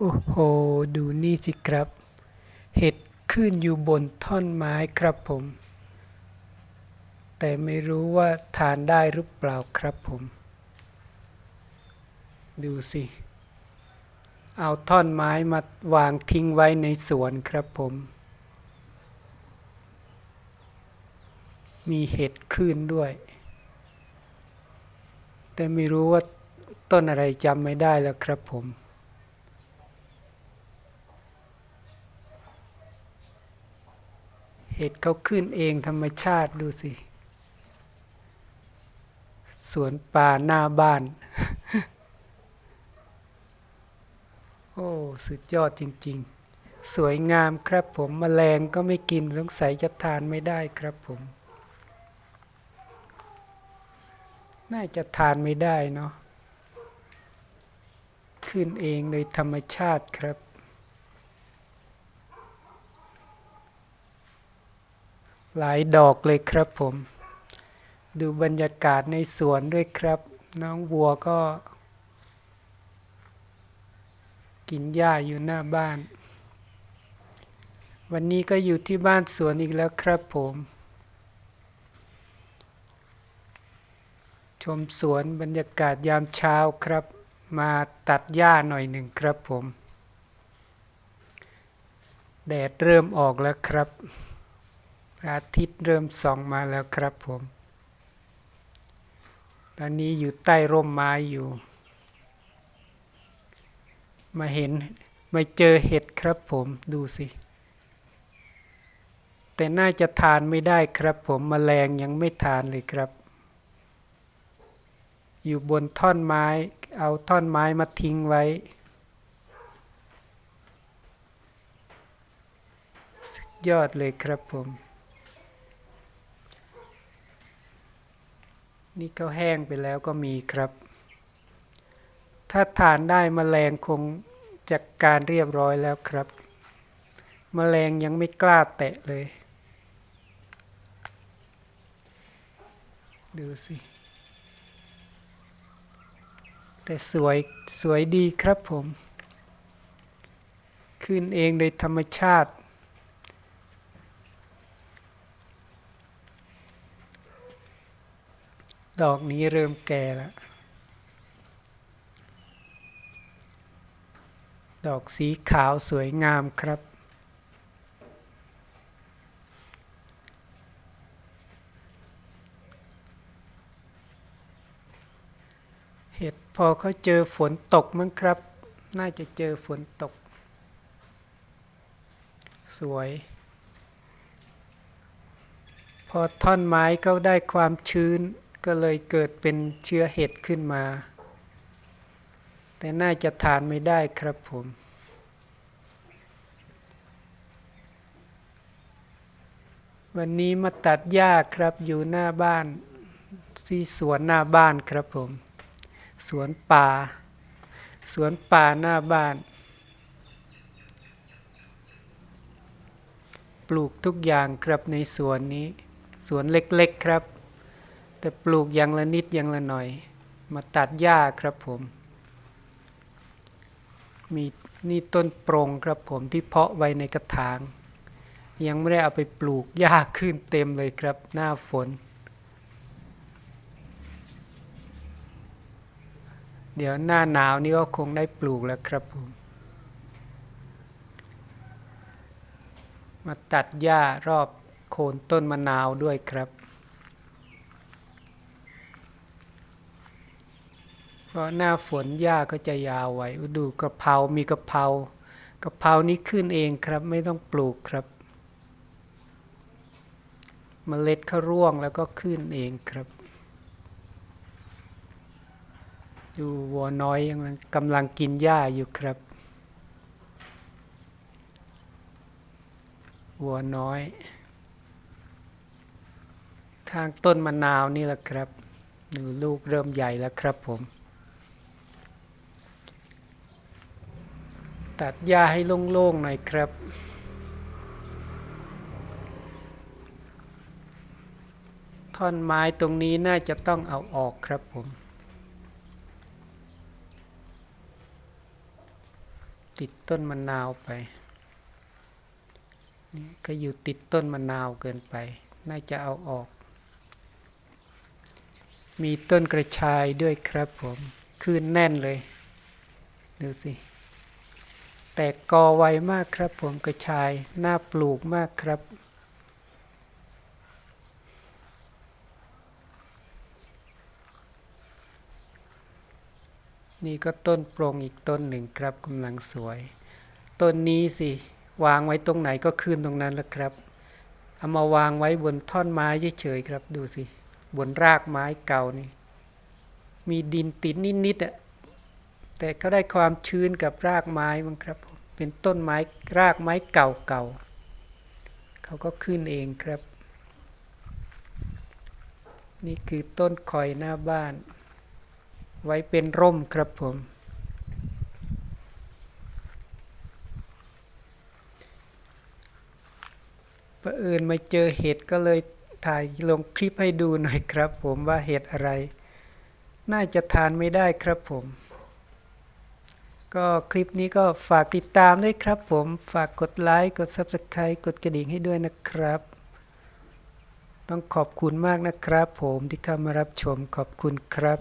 โอ้โห ดูนี่สิครับ เห็ดขึ้นอยู่บนท่อนไม้ครับผม แต่ไม่รู้ว่าทานได้หรือเปล่าครับผม ดูสิ เอาท่อนไม้มาวางทิ้งไว้ในสวนครับผม มีเห็ดขึ้นด้วย แต่ไม่รู้ว่าต้นอะไรจำไม่ได้แล้วครับผม เห็ดเขาขึ้นเองธรรมชาติดูสิสวนป่าหน้าบ้าน โอ้ สุดยอดจริง ๆ สวยงามครับผมมแมลงก็ไม่กินสงสัยจะทานไม่ได้ครับผม น่าจะทานไม่ได้เนาะขึ้นเองโดยธรรมชาติครับ หลายดอกเลยครับผม ดูบรรยากาศในสวนด้วยครับ น้องวัวก็ กินหญ้าอยู่หน้าบ้าน วันนี้ก็อยู่ที่บ้านสวนอีกแล้วครับผม ชมสวนบรรยากาศยามเช้าครับ มาตัดหญ้าหน่อยหนึ่งครับผม แดดเริ่มออกแล้วครับ อาทิตย์เริ่มส่องมาแล้วครับผม ตอนนี้อยู่ใต้ร่มไม้อยู่ มาเห็นมาเจอเห็ดครับผมดูสิ แต่น่าจะทานไม่ได้ครับผมมแมลงยังไม่ทานเลยครับ อยู่บนท่อนไม้ เอาท่อนไม้มาทิ้งไว้สุดยอดเลยครับผม นี่ก็แห้งไปแล้วก็มีครับ ถ้าทานได้มแมลงคงจัดกการเรียบร้อยแล้วครับมแมลงยังไม่กล้าแตะเลย ดูสิ แต่สวยสวยดีครับผม ขึ้นเองโดยธรรมชาติ ดอกนี้เริ่มแก่แล้ว ดอกสีขาวสวยงามครับ เห็ดพอเขาเจอฝนตกมั้งครับ น่าจะเจอฝนตก สวยพอท่อนไม้เขาได้ความชื้น ก็เลยเกิดเป็นเชื้อเห็ดขึ้นมา แต่น่าจะทานไม่ได้ครับผมวันนี้มาตัดหญ้าครับอยู่หน้าบ้านที่สวนหน้าบ้านครับผม สวนป่า สวนป่าหน้าบ้าน ปลูกทุกอย่างครับในสวนนี้ สวนเล็กๆครับ แต่ปลูกอย่างละนิดอย่างละหน่อย มาตัดหญ้าครับผม มีนี่ต้นโปรงครับผมที่เพาะไว้ในกระถาง ยังไม่ได้เอาไปปลูกหญ้าขึ้นเต็มเลยครับหน้าฝน เดี๋ยวหน้าหนาวนี่ก็คงได้ปลูกแล้วครับผม มาตัดหญ้ารอบโคนต้นมะนาวด้วยครับ เพ ราะหน้าฝนหญ้าก็จะยาวไว้ดูกระเพรา มีกระเพรากระเพรานี้ขึ้นเองครับ ไม่ต้องปลูกครับมเมล็ดเขาร่วงแล้วก็ขึ้นเองครับ ดูวัวน้อยยังกำลังกินหญ้าอยู่ครับ วัวน้อย ข้างต้นมะนาวนี่แหละครับดูลูกเริ่มใหญ่แล้วครับผม ตัดหญ้าให้โล่งๆหน่อยครับท่อนไม้ตรงนี้น่าจะต้องเอาออกครับผม ติดต้นมะนาวไป นี่ก็อยู่ติดต้นมะนาวเกินไป น่าจะเอาออก มีต้นกระชายด้วยครับผมขึ้นแน่นเลย ดูสิ แตกกอไวมากครับผมกระชายน่าปลูกมากครับ นี่ก็ต้นโปรงอีกต้นหนึ่งครับกำลังสวย ต้นนี้สิ วางไว้ตรงไหนก็ขึ้นตรงนั้นแหละครับ เอามาวางไว้บนท่อนไม้เฉยๆครับดูสิ บนรากไม้เก่านี่ มีดินติดนิดๆอะ แต่ก็ได้ความชื้นกับรากไม้มั้งครับผมเป็นต้นไม้รากไม้เก่าๆเขาก็ขึ้นเองครับ นี่คือต้นคอยหน้าบ้าน ไว้เป็นร่มครับผม ประเอิญมาเจอเห็ดก็เลยถ่ายลงคลิปให้ดูหน่อยครับผมว่าเห็ดอะไร น่าจะทานไม่ได้ครับผม ก็คลิปนี้ก็ฝากติดตามด้วยครับผมฝากกดไลค์กด Subscribe กดกระดิ่งให้ด้วยนะครับ ต้องขอบคุณมากนะครับผมที่เข้ามารับชมขอบคุณครับ